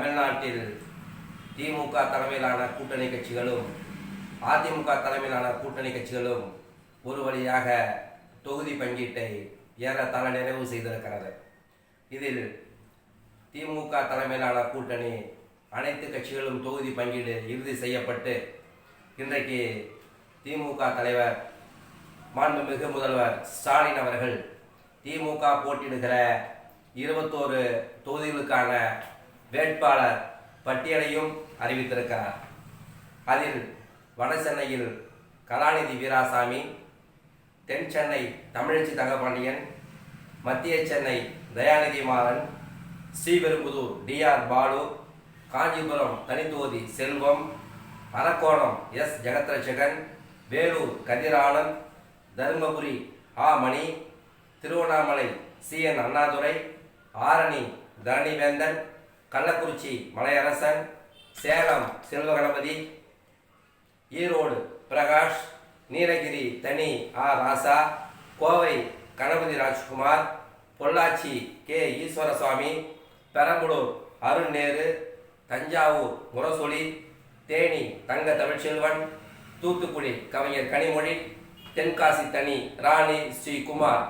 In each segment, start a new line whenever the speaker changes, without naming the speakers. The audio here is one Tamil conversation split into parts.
தமிழ்நாட்டில் திமுக தலைமையிலான கூட்டணி கட்சிகளும் அதிமுக தலைமையிலான கூட்டணி கட்சிகளும் ஒரு வழியாக தொகுதி பங்கீட்டை ஏறத்தாழ நிறைவு செய்திருக்கிறது. இதில் திமுக தலைமையிலான கூட்டணி அனைத்து கட்சிகளும் தொகுதி பங்கீடு இறுதி செய்யப்பட்டு இன்றைக்கு திமுக தலைவர் மாண்புமிகு முதல்வர் ஸ்டாலின் அவர்கள் திமுக போட்டியிடுகிற இருபத்தோரு தொகுதிகளுக்கான வேட்பாளர் பட்டியலையும் அறிவித்திருக்கிறார். அதில் வட சென்னையில் கலாநிதி வீராசாமி தென் சென்னை தமிழச்சி தங்கபாண்டியன் மத்திய சென்னை தயாநிதி மாறன் ஸ்ரீபெரும்புதூர் டிஆர் பாலு காஞ்சிபுரம் தனித்தொகுதி செல்வம் அரக்கோணம் எஸ். ஜெகத்ரட்சகன் வேலூர் கதிரானந்த் தருமபுரி ஆ. மணி திருவண்ணாமலை சி. என். அண்ணாதுரை ஆரணி தரணிவேந்தன் கள்ளக்குறிச்சி மலையரசன் சேலம் செல்வகணபதி ஈரோடு பிரகாஷ் நீலகிரி தனி ஆர் ராசா கோவை கணபதி ராஜ்குமார் பொள்ளாச்சி கே. ஈஸ்வரசுவாமி பெரம்பலூர் அருண் நேரு தஞ்சாவூர் முரசொலி தேனி தங்க தமிழ்ச்செல்வன் தூத்துக்குடி கவிஞர் கனிமொழி தென்காசி தனி ராணி ஸ்ரீகுமார்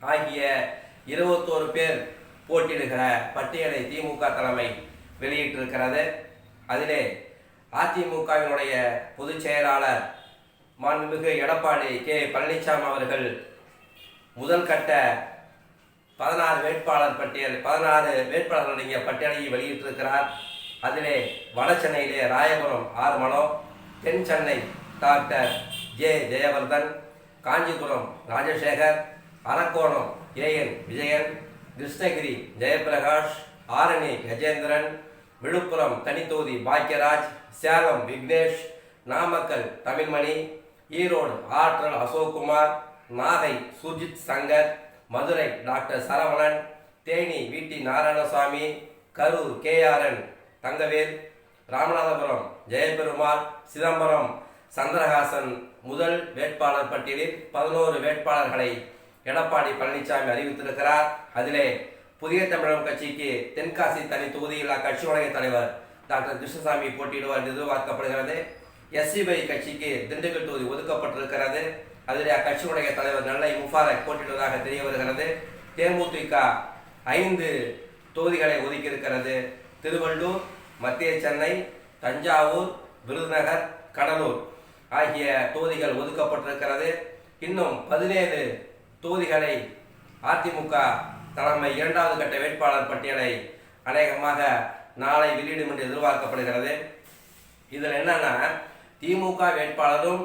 ஆகிய இருபத்தோரு பேர் போட்டியிடுகிற பட்டியலை திமுக தலைமை வெளியிட்டிருக்கிறது. அதிலே அதிமுகவினுடைய பொதுச் செயலாளர் மாண்புமிகு எடப்பாடி கே. பழனிசாமி அவர்கள் முதல் கட்ட பதினாறு வேட்பாளர் பட்டியல் பதினாறு வேட்பாளர்களுடைய பட்டியலையும் வெளியிட்டிருக்கிறார். அதிலே வட சென்னையிலே Royapuram R Mano then Chennai doctor J. Jayavardhan Kanchipuram Rajasekar Arakkonam AN Vijayan Krishnagiri Jayaprakash Arani Gajendran Villupuram தனித்தொகுதி Bhagyaraj Salem Vignesh Namakkal Tamilmani Erode Aatral Ashok Kumar Nagai Surjith Sankar Madurai doctor Saravanan Theni VT Narayanasamy Karur KRN Thangavel Ramanathapuram Jayaperumal Chidambaram Chandrahasan முதல் வேட்பாளர் பட்டியலில் பதினோரு வேட்பாளர்களை எடப்பாடி பழனிசாமி அறிவித்திருக்கிறார். அதிலே புதிய தமிழகம் கட்சிக்கு தென்காசி தனி தொகுதியில் அக்கட்சியுடைய தலைவர் டாக்டர் கிருஷ்ணசாமி போட்டியிடுவார் என்று எதிர்பார்க்கப்படுகிறது. எஸ்சிபிஐ கட்சிக்கு திண்டுக்கல் தொகுதி ஒதுக்கப்பட்டிருக்கிறது. அதிலே அக்கட்சியுடைய தலைவர் நல்லை முஃபாரக் போட்டியிடுவதாக தெரிய வருகிறது. தேமுதிக ஐந்து தொகுதிகளை ஒதுக்கியிருக்கிறது. திருவள்ளூர் மத்திய சென்னை தஞ்சாவூர் விருதுநகர் கடலூர் ஆகிய தொகுதிகள் ஒதுக்கப்பட்டிருக்கிறது. இன்னும் பதினேழு தொகுதிகளை அதிமுக தலைமை இரண்டாவது கட்ட வேட்பாளர் பட்டியலை அநேகமாக நாளை வெளியிடும் என்று எதிர்பார்க்கப்படுகிறது. இதில் என்னன்னா திமுக வேட்பாளரும்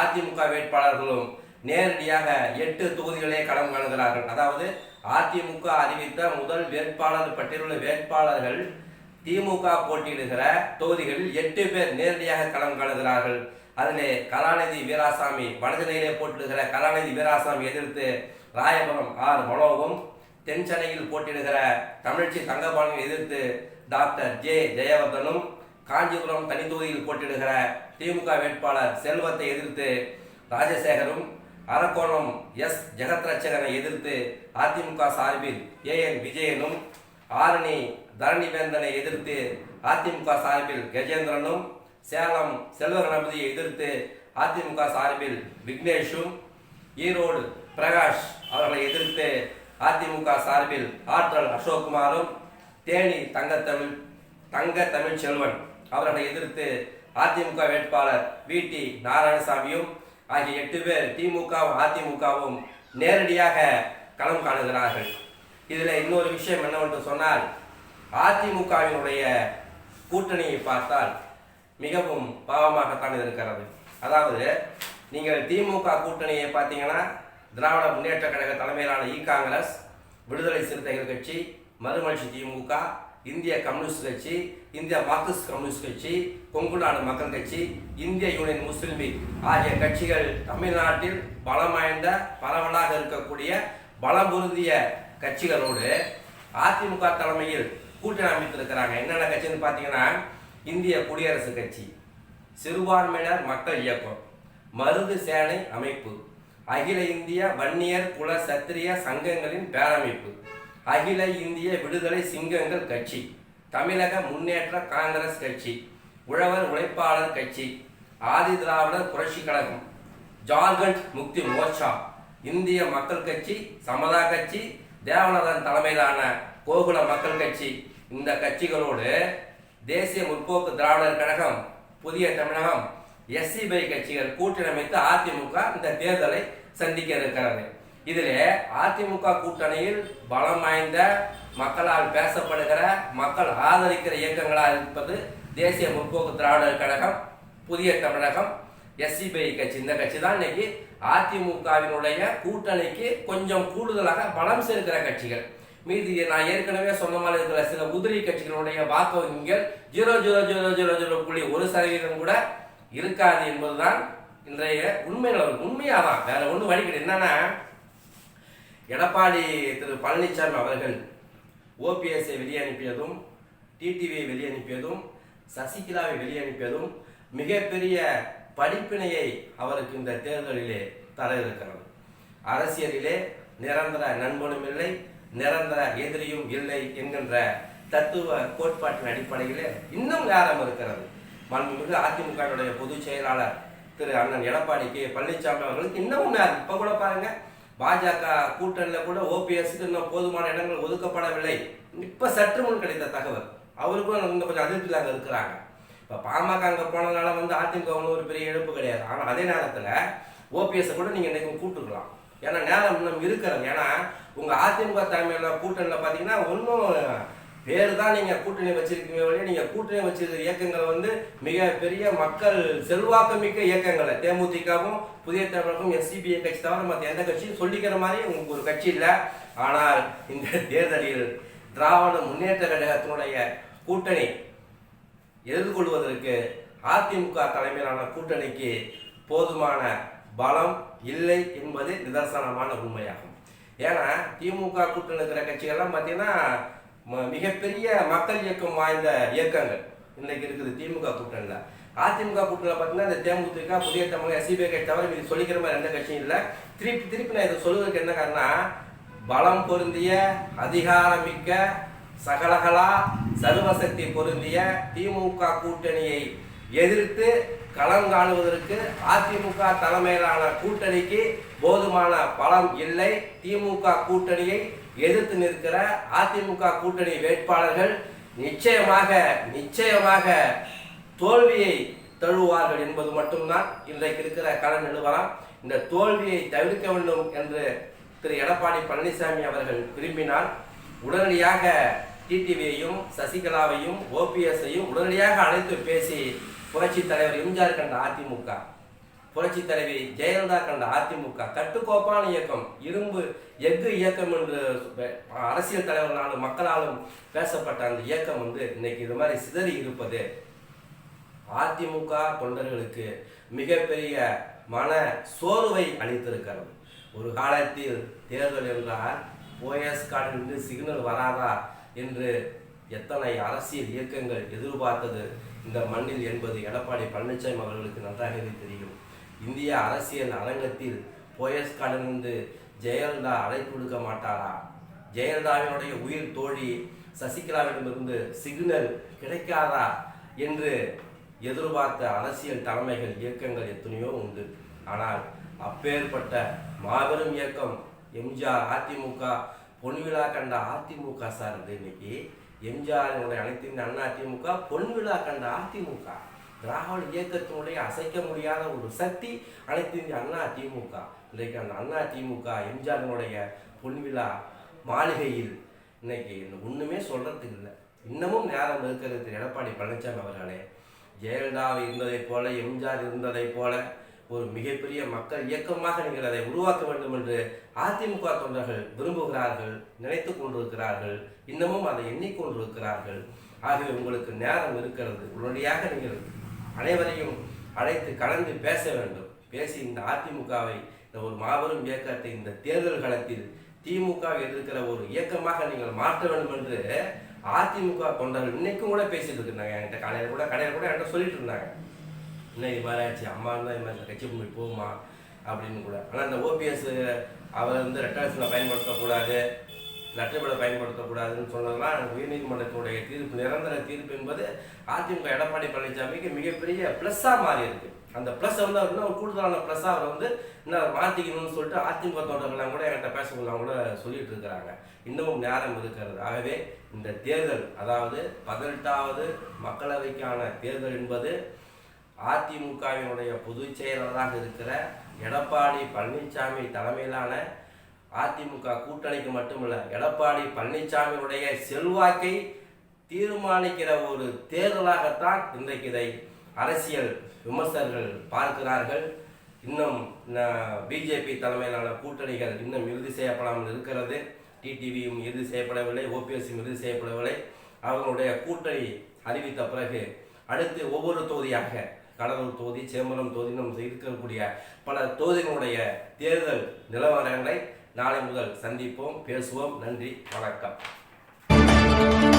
அதிமுக வேட்பாளர்களும் நேரடியாக எட்டு தொகுதிகளே களம் காணுகிறார்கள். அதாவது அதிமுக அறிவித்த முதல் வேட்பாளர் பட்டியலுள்ள வேட்பாளர்கள் திமுக போட்டியிடுகிற தொகுதிகளில் எட்டு பேர் நேரடியாக களம் காணுகிறார்கள். அதில் கலாநிதி வீராசாமி வடசென்னையிலே போட்டிடுகிற கலாநிதி வீராசாமி எதிர்த்து ராயபுரம் ஆர் மனோகம் தென் சென்னையில் போட்டிடுகிற தமிழ்ச்சி தங்கபாலனை எதிர்த்து டாக்டர் ஜே ஜெயவர்தனும் காஞ்சிபுரம் தனி போட்டிடுகிற திமுக வேட்பாளர் செல்வத்தை எதிர்த்து ராஜசேகரும் அரக்கோணம் எஸ் ஜெகத்ரட்சகனை எதிர்த்து அதிமுக சார்பில் ஏ என் விஜயனும் ஆரணி தரணிவேந்தனை எதிர்த்து அதிமுக சார்பில் கஜேந்திரனும் சேலம் செல்வ கணபதியை எதிர்த்து அதிமுக சார்பில் விக்னேஷும் ஈரோடு பிரகாஷ் அவர்களை எதிர்த்து அதிமுக சார்பில் ஆற்றல் அசோக்குமாரும் தேனி தங்கத்தமிழ் தங்க தமிழ் செல்வன் அவர்களை எதிர்த்து அதிமுக வேட்பாளர் வி. டி. நாராயணசாமியும் ஆகிய எட்டு பேர் திமுகவும் அதிமுகவும் நேரடியாக களம் காணுகிறார்கள். இதில் இன்னொரு விஷயம் என்னவென்று சொன்னால் அதிமுகவினுடைய கூட்டணியை பார்த்தால் மிகவும் பாவமாகத்தான் இருக்கிறது. அதாவது நீங்கள் திமுக கூட்டணியை பார்த்தீங்கன்னா திராவிட முன்னேற்ற கழக தலைமையிலான இ காங்கிரஸ் விடுதலை சிறுத்தைகள் கட்சி மறுமலர்ச்சி திமுக இந்திய கம்யூனிஸ்ட் கட்சி இந்திய மார்க்சிஸ்ட் கம்யூனிஸ்ட் கட்சி கொங்கு நாடு மக்கள் கட்சி இந்திய யூனியன் முஸ்லிம் லீக் ஆகிய கட்சிகள் தமிழ்நாட்டில் பலம் வாய்ந்த பரவலாக இருக்கக்கூடிய பலம் பொருந்திய கட்சிகளோடு அதிமுக தலைமையில் கூட்டணி அமைத்திருக்கிறாங்க. என்னென்ன கட்சின்னு பார்த்தீங்கன்னா இந்திய குடியரசு கட்சி. சிறுபான்மையினர் மக்கள் இயக்கம். மருது சேனை அமைப்பு. அகில இந்திய வன்னியர் குல சத்திரிய சங்கங்களின் பேரமைப்பு. அகில இந்திய விடுதலை சிங்கங்கள் கட்சி. தமிழக முன்னேற்ற காங்கிரஸ் கட்சி. உழவர் உழைப்பாளர் கட்சி. ஆதி திராவிடர் புரட்சி கழகம். ஜார்க்கண்ட் முக்தி மோர்ச்சா. இந்திய மக்கள் கட்சி சமதா கட்சி தேவநாதன் தலைமையிலான கோகுல மக்கள் கட்சி. இந்த கட்சிகளோடு தேசிய முற்போக்கு திராவிடர் கழகம் புதிய தமிழகம் எஸ்சிபிஐ கட்சிகள் கூட்டணி அதிமுக இந்த தேர்தலை சந்திக்க இருக்கிறது. இதில் அதிமுக கூட்டணியில் பலம் வாய்ந்த மக்களால் பேசப்படுகிற மக்கள் ஆதரிக்கிற இயக்கங்களாக இருப்பது தேசிய முற்போக்கு திராவிடர் கழகம் புதிய தமிழகம் எஸ்சிபிஐ கட்சி. இந்த கட்சி தான் இன்னைக்கு அதிமுகவினுடைய கூட்டணிக்கு கொஞ்சம் கூடுதலாக பலம் சேர்க்கிற கட்சிகள். மீதி நான் ஏற்கனவே சொன்ன மாதிரி இருக்கிற சில உதிரி கட்சிகளுடைய வாக்கு வங்கிகள் zero zero zero zero zero புள்ளி ஒரு சதவீதம் கூட இருக்காது என்பதுதான் இன்றைய உண்மை நிலவரம். உண்மையாதான் வேற ஒன்றும் வழி கிடையாது என்னன்னா எடப்பாடி திரு பழனிசாமி அவர்கள் ஓபிஎஸ்ஐ வெளியே அனுப்பியதும் டிடிவியை வெளியனுப்பியதும் சசிகலாவை வெளியனுப்பியதும் மிகப்பெரிய படிப்பினையை அவருக்கு இந்த தேர்தலிலே தர இருக்கிறது அரசியலிலே நிரந்தர நண்பனும் இல்லை நிரந்தர எதிரியும் இல்லை என்கின்ற தத்துவ கோட்பாட்டின் அடிப்படையில் இன்னும் நேரம் இருக்கிறது. மாண்புமிகு அதிமுகவுடைய பொதுச் செயலாளர் திரு அண்ணன் எடப்பாடி கே. பழனிசாமி அவர்களுக்கு இன்னமும் நேரம். இப்போ கூட பாருங்க பாஜக கூட்டணியில் கூட ஓபிஎஸ்க்கு இன்னும் போதுமான இடங்கள் ஒதுக்கப்படவில்லை. இப்போ சற்று முன் கிடைத்த தகவல். அவருக்கும் இன்னும் கொஞ்சம் அதிருப்தியில் அங்கே இருக்கிறாங்க. இப்போ பாமக அங்கே போனதுனால வந்து அதிமுக ஒன்றும் ஒரு பெரிய இழப்பு கிடையாது. ஆனால் அதே நேரத்தில் ஓபிஎஸ் கூட நீங்கள் இன்றைக்கும் கூட்டுக்கலாம். ஏன்னா நேரம் இன்னும் இருக்கிறது ஏன்னா உங்கள் அதிமுக தலைமையில் கூட்டணியில் பார்த்தீங்கன்னா ஒன்றும் பேர் தான் நீங்கள் கூட்டணி வச்சிருக்கீங்க வழியே நீங்கள் கூட்டணி வச்சிருக்கிற இயக்கங்கள் வந்து மிக பெரிய மக்கள் செல்வாக்குமிக்க இயக்கங்களை. தேமுதிகவும் புதிய தமிழகம் எஸ்சிபிஐ கட்சி தவிர மற்ற எந்த கட்சியும் சொல்லிக்கிற மாதிரி உங்களுக்கு ஒரு கட்சி இல்லை. ஆனால் இந்த தேர்தலில் திராவிட முன்னேற்ற கழகத்தினுடைய கூட்டணி எதிர்கொள்வதற்கு அதிமுக தலைமையிலான கூட்டணிக்கு போதுமான பலம் இல்லை என்பது நிதர்சனமான உண்மையாகும். ஏன்னா திமுக கூட்டணி இருக்கிற கட்சிகள்லாம் பார்த்தீங்கன்னா ம- மிகப்பெரிய மக்கள் இயக்கம் வாய்ந்த இயக்கங்கள் இன்னைக்கு இருக்குது திமுக கூட்டணியில். அதிமுக கூட்டணியில் பார்த்தீங்கன்னா இந்த தேமுதிக புதிய தமிழக எஸ்சிபிஐ கட்சி தவிர இது சொல்லிக்கிற மாதிரி எந்த கட்சியும் இல்லை. திருப்பி திருப்பி நான் இதை சொல்வதற்கு என்ன காரணம் பலம் பொருந்திய அதிகாரமிக்க சகலகலா சர்வசக்தி பொருந்திய திமுக கூட்டணியை எதிர்த்து களம் காணுவதற்கு அதிமுக தலைமையிலான கூட்டணிக்கு போதுமான பலம் இல்லை. திமுக கூட்டணியை எதிர்த்து நிற்கிற அதிமுக கூட்டணி வேட்பாளர்கள் நிச்சயமாக நிச்சயமாக தோல்வியை தழுவார்கள் என்பது மட்டும்தான் இன்றைக்கு இருக்கிற கள நிலவரம். இந்த தோல்வியை தவிர்க்க வேண்டும் என்று திரு எடப்பாடி பழனிசாமி அவர்கள் விரும்பினால் உடனடியாக டிடிவியையும் சசிகலாவையும் ஓபிஎஸ்ஐயும் உடனடியாக அழைத்து பேசி புரட்சி தலைவர் எம்ஜிஆர் கண்ட அதிமுக புரட்சி தலைவி ஜெயலலிதா கண்ட அதிமுக கட்டுக்கோப்பான இயக்கம் இரும்பு எஃகு இயக்கம் என்று அரசியல் தலைவர்களாலும் மக்களாலும் பேசப்பட்ட அந்த இயக்கம் வந்து இன்னைக்கு இது மாதிரி சிதறி இருப்பது. அதிமுக தொண்டர்களுக்கு மிகப்பெரிய மன சோர்வை அளித்திருக்கிறது. ஒரு காலத்தில் தேர்தல் என்றால் ஓஎஸ் கார்டிலிருந்து சிக்னல் வராதா என்று எத்தனை அரசியல் இயக்கங்கள் எதிர்பார்த்தது இந்த மண்ணில் என்பது எடப்பாடி பழனிசாமி அவர்களுக்கு நன்றாகவே தெரியும். இந்திய அரசியல் அரங்கத்தில் போயஸ் கார்டிலிருந்து ஜெயலலிதா அழைப்பு கொடுக்க மாட்டாரா? ஜெயலலிதாவினுடைய உயிர் தோழி சசிகலாவிடமிருந்து சிக்னல் கிடைக்காதா? என்று எதிர்பார்த்த அரசியல் தலைமைகள் இயக்கங்கள் எத்தனையோ உண்டு. ஆனால் அப்பேற்பட்ட மாபெரும் இயக்கம் எம்ஜிஆர் அதிமுக பொன்விழா கண்ட அதிமுக சார் இன்னைக்கு எம்ஜிஆரினுடைய அனைத்து இந்திய அண்ணா அதிமுக பொன்விழா கண்ட அதிமுக. திராவிட இயக்கத்தினுடைய அசைக்க முடியாத ஒரு சக்தி அனைத்து அண்ணா திமுக இன்றைக்கு அந்த அண்ணா திமுக எம்ஜிஆரினுடைய பொன்விழா மாளிகையில் இன்னைக்கு ஒன்றுமே சொல்கிறதுக்கு இல்லை. இன்னமும் நேரம் இருக்கிறது எடப்பாடி பழனிசாமி அவர்களே. ஜெயலலிதா இருந்ததைப் போல எம்ஜிஆர் இருந்ததைப் போல ஒரு மிகப்பெரிய மக்கள் இயக்கமாக நீங்கள் அதை உருவாக்க வேண்டும் என்று அதிமுக தொண்டர்கள் விரும்புகிறார்கள் நினைத்து கொண்டிருக்கிறார்கள் இன்னமும் அதை எண்ணிக்கொண்டிருக்கிறார்கள். ஆகவே உங்களுக்கு நேரம் இருக்கிறது. உடனடியாக நீங்கள் அனைவரையும் அழைத்து கலந்து பேச வேண்டும். பேசி இந்த அதிமுகவை இந்த ஒரு மாபெரும் இயக்கத்தை இந்த தேர்தல் களத்தில் திமுக எதிர்க்கிற ஒரு இயக்கமாக நீங்கள் மாற்ற வேண்டும் என்று அதிமுக தொண்டர்கள் இன்னைக்கும் கூட பேசிட்டு இருக்கிறாங்க என்கிட்ட காலையில் கூட கடையில் கூட என்கிட்ட சொல்லிட்டு இருந்தாங்க. இன்னைக்கு இது மாதிரி ஆச்சு அம்மா இருந்தால் இது மாதிரி கட்சி முன்னாடி போகுமா அப்படின்னு கூட. ஆனால் இந்த ஓபிஎஸ் அவர் வந்து ரெட்டாசில் பயன்படுத்தக்கூடாது லட்சப்பட பயன்படுத்தக்கூடாதுன்னு சொன்னதெல்லாம் உயர்நீதிமன்றத்தினுடைய தீர்ப்பு நிரந்தர தீர்ப்பு என்பது அதிமுக எடப்பாடி பழனிசாமிக்கு மிகப்பெரிய ப்ளஸ்ஸாக மாறி இருக்கு அந்த ப்ளஸ் வந்து அவர் இன்னும் கூடுதலான ப்ளஸ்ஸாக அவர் வந்து இன்னும் மாற்றிக்கணும்னு சொல்லிட்டு அதிமுக தோட்டங்கள்லாம் கூட என்கிட்ட பேசலாம் கூட சொல்லிட்டு இருக்கிறாங்க. இன்னமும் நேரம் இருக்கிறது. ஆகவே இந்த தேர்தல் அதாவது பதினெட்டாவது மக்களவைக்கான தேர்தல் என்பது அதிமுகவினுடைய பொதுச் செயலராக இருக்கிற எடப்பாடி பழனிசாமி தலைமையிலான அதிமுக கூட்டணிக்கு மட்டுமல்ல எடப்பாடி பழனிசாமியுடைய செல்வாக்கை தீர்மானிக்கிற ஒரு தேர்தலாகத்தான் இன்றைக்கு இதை அரசியல் விமர்சகர்கள் பார்க்கிறார்கள். இன்னும் பிஜேபி தலைமையிலான கூட்டணிகள் இன்னும் இறுதி செய்யப்படாமல் இருக்கிறது. டிடிவியும் இறுதி செய்யப்படவில்லை ஓபிஎஸ்ஸும் இறுதி செய்யப்படவில்லை. அவர்களுடைய கூட்டணி அறிவித்த பிறகு அடுத்து ஒவ்வொரு தொகுதியாக கடலூர் தொகுதி சேம்பரம் தொகுதி நம்ம இருக்கக்கூடிய பல தொகுதிகளுடைய தேர்தல் நிலவரங்களை நாளை முதல் சந்திப்போம். பேசுவோம். நன்றி. வணக்கம்.